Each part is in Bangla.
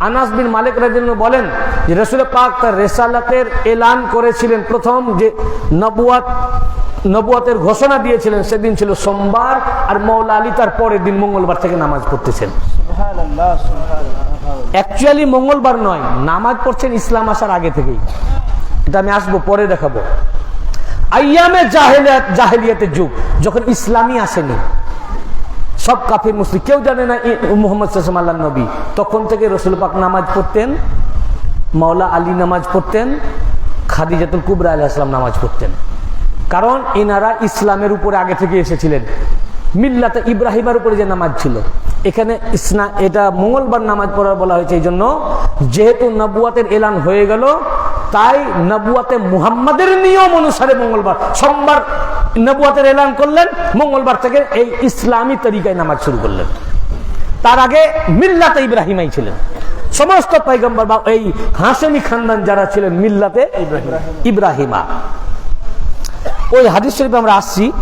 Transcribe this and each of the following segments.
আনাস বিন মালিক রাজিন বলেন যে রসুল পাক তার রেসালাতের এলান করেছিলেন প্রথম যে নবুয়াত নবুয়াতের ঘোষণা দিয়েছিলেন সেদিন ছিল সোমবার আর মৌলা আলী তার পরের দিন মঙ্গলবার থেকে নামাজ পড়তেছেন। অ্যাকচুয়ালি মঙ্গলবার নয় নামাজ পড়ছেন ইসলাম আসার আগে থেকেই। এটা আমি আসব পরে দেখাবো। আইয়ামে জাহেলিয়াত জাহেলিয়াতের যুগ যখন ইসলামই আসেনি সব কাফির মুসলিম। কেউ জানে না মুহাম্মদ সাল্লাম আল্লাহ নবী। তখন থেকে রসুল পাক নামাজ পড়তেন, মাওলা আলী নামাজ পড়তেন, খাদিজাতুল কুবরা আলাহ ইসলাম নামাজ পড়তেন। কারণ এনারা ইসলামের উপরে আগে থেকে এসেছিলেন। মিল্লাতে ইব্রাহিমের উপরে যে নামাজ ছিল। এখানে ইসনা এটা মঙ্গলবার নামাজ পড়ার বলা হয়েছে এই জন্য, যেহেতু নবুয়াতের এলান হয়ে গেল, তাই নবুয়াতে মুহাম্মাদের নিয়ম অনুসারে মঙ্গলবার। সোমবার নবুয়াতের এলান করলেন মঙ্গলবার থেকে এই ইসলামী তরিকায় নামাজ শুরু করলেন। তার আগে মিল্লাতে ইব্রাহিমাই ছিলেন। সমস্ত পাইগম্বর বা এই হাসেমি খানদান যারা ছিলেন মিল্লাতে ইব্রাহিমা। ওই হাদিস শরীফে আমরা আসছি।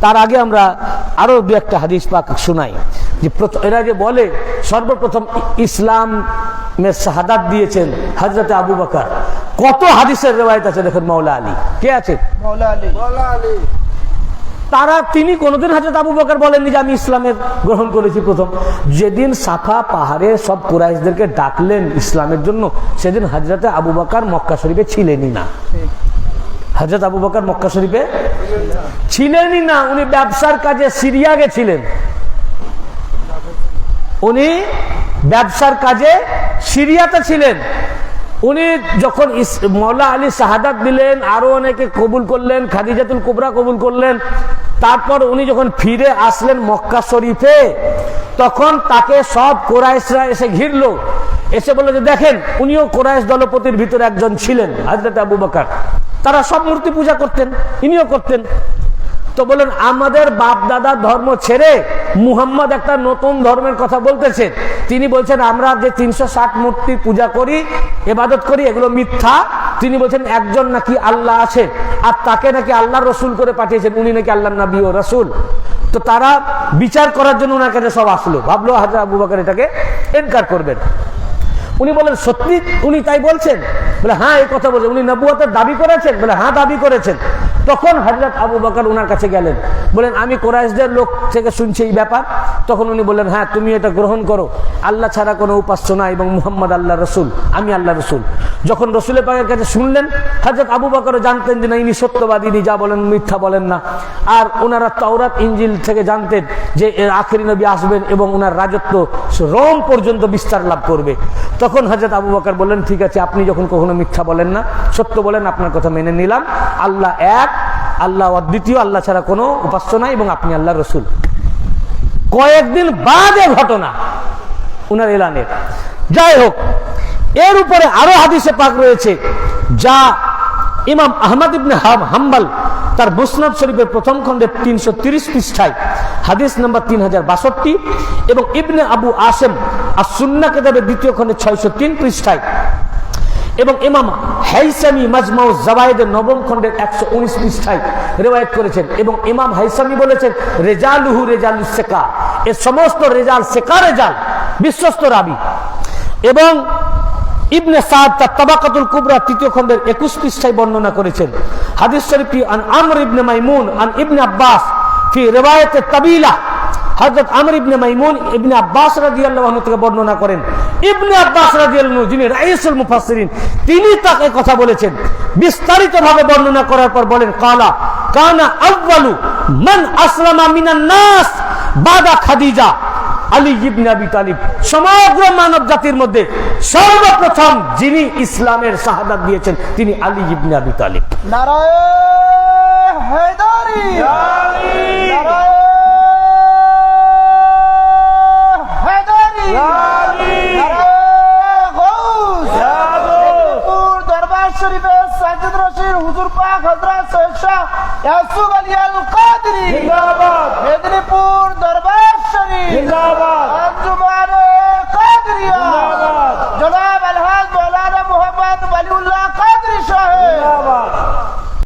তার আগে আমরা আরও দু একটা হাদিস পাক শোনাই। যে এরা যে বলে সর্বপ্রথম ই- ইসলামের শাহাদাত দিয়েছেন হজরত আবু বকর। কত হাদিসের রেওয়ায়ত আছে দেখেন মৌলা আলী। কে আছে? মাওলা আলী। তারা তিনি কোনোদিন হাজরত আবু বকর বলেননি যে আমি ইসলামের গ্রহণ করেছি প্রথম। যেদিন সাফা পাহাড়ে সব কুরাইশদেরকে ডাকলেন ইসলামের জন্য, সেদিন হাজরতে আবু বকর মক্কা শরীফে ছিলেনই না। হজরত আবু বকর মক্কা শরীফে ছিলেনই না, উনি ব্যবসার কাজে সিরিয়া গেছিলেন। উনি ব্যবসার কাজে সিরিয়াতে ছিলেন। উনি যখন মৌলা আলী শাহাদাত দিলেন, আরও অনেকে কবুল করলেন, খাদিজাতুল কুবরা কবুল করলেন, তারপর উনি যখন ফিরে আসলেন মক্কা শরীফে, তখন তাকে সব কোরাইশরা এসে ঘিরল। এসে বলল যে, দেখেন, উনিও কোরাইশ দলপতির ভিতরে একজন ছিলেন হাজরত আবু বকর। তারা সব মূর্তি পূজা করতেন, ইনিও করতেন। তো বলেন আমাদের বাপ দাদার ধর্ম ছেড়ে মুহাম্মদ একটা নতুন ধর্মের কথা বলতেছেন। তিনি বলছেন, আমরা যে তিনশো ষাট মূর্তি পূজা করি এবাদত করি, এগুলো মিথ্যা। তিনি বলছেন, একজন নাকি আল্লাহ আছে, আর তাকে নাকি আল্লাহ রসুল করে পাঠিয়েছেন, উনি নাকি আল্লাহ নবী ও রসুল। তো তারা বিচার করার জন্য ওনার কাছে সব আসলো। ভাবলো, হাজরা আবু বাকর এটাকে এনকার করবেন। উনি বলেন, সত্যি উনি তাই বলছেন? বলে হ্যাঁ এই কথা বলছেন উনি নবুয়তের দাবি করেছেন, বলে হ্যাঁ দাবি করেছেন। তখন হজরত আবু বকর ওনার কাছে গেলেন। বলেন, আমি কোরাইশদের লোক থেকে শুনছি এই ব্যাপার। তখন উনি বললেন হ্যাঁ তুমি এটা গ্রহণ করো। আল্লাহ ছাড়া কোনো উপাস্য না এবং মুহাম্মদ আল্লাহ রসুল। আমি আল্লাহ রসুল। যখন রসুলের পাকের কাছে শুনলেন হজরত আবু বকরও জানতেন যে না, ইনি সত্যবাদী যা বলেন মিথ্যা বলেন না। আর ওনারা তাওরাত ইঞ্জিল থেকে জানতেন যে আখেরি নবী আসবেন এবং ওনার রাজত্ব রোম পর্যন্ত বিস্তার লাভ করবে। তখন হজরত আবু বকর বললেন, ঠিক আছে, আপনি যখন কখনো মিথ্যা বলেন না, সত্য বলেন, আপনার কথা মেনে নিলাম। আল্লাহ এক, আল্লাহ অদ্বিতীয়, আল্লাহ ছাড়া কোনো উপাস্য নাই এবং আপনি আল্লাহ রসুল। কয়েকদিন বাদে ঘটনা, উনার এলানের। যাই হোক, এর উপরে আরও হাদিসে পাক রয়েছে, যা ইমাম আহমদ ইবনে হাম হাম্বাল তার মুসনাদ শরীফের প্রথম খণ্ডের তিনশো তিরিশ পৃষ্ঠায়, হাদিস নাম্বার তিন হাজার বাষট্টি এবং ইবনে আবু আসেম আর সুন্না কেতাবের দ্বিতীয় খণ্ডে ছয়শো তিন পৃষ্ঠায়। এবং ইমাম হাইসামি মাজমাউ জাবায়েদের নবম খণ্ডের একশো উনিশ পৃষ্ঠায় রেওয়ায়ত করেছেন এবং ইমাম হাইসামি বলেছেন, রেজালুহু রেজাল শেকা এর সমস্ত রেজাল শেখা রেজাল, বিশ্বস্ত রাবি। এবং ইবনে সাদ তার তাবাকাতুল কুবরা তৃতীয় খণ্ডের একুশ পৃষ্ঠায় বর্ণনা করেছেন। হাদিস শরীফটি, আন আমর ইবনে মাইমুন, আন ইবনে আব্বাস ফি রেওয়ায়তে তাবিলা। হযরত আমর ইবনে মাইমুন ইবনে আব্বাস আনহু থেকে বর্ণনা করেন। ইবনে আব্বাস রাদিয়াল্লাহু যিনি রাইসুল মুফাসসিরিন, তিনি তাকে কথা বলেছেন। বিস্তারিতভাবে বর্ণনা করার পর বলেন, কালা, কানা আউয়ালু মান আসলামা মিনান নাস বাদা খাদিজা আলী ইবনে আবি তালিব। সমগ্র মানব জাতির মধ্যে সর্বপ্রথম যিনি ইসলামের শাহাদাত দিয়েছেন তিনি আলী ইবনে আবি তালিব। মেদিনীপুর দরবার শরীফ।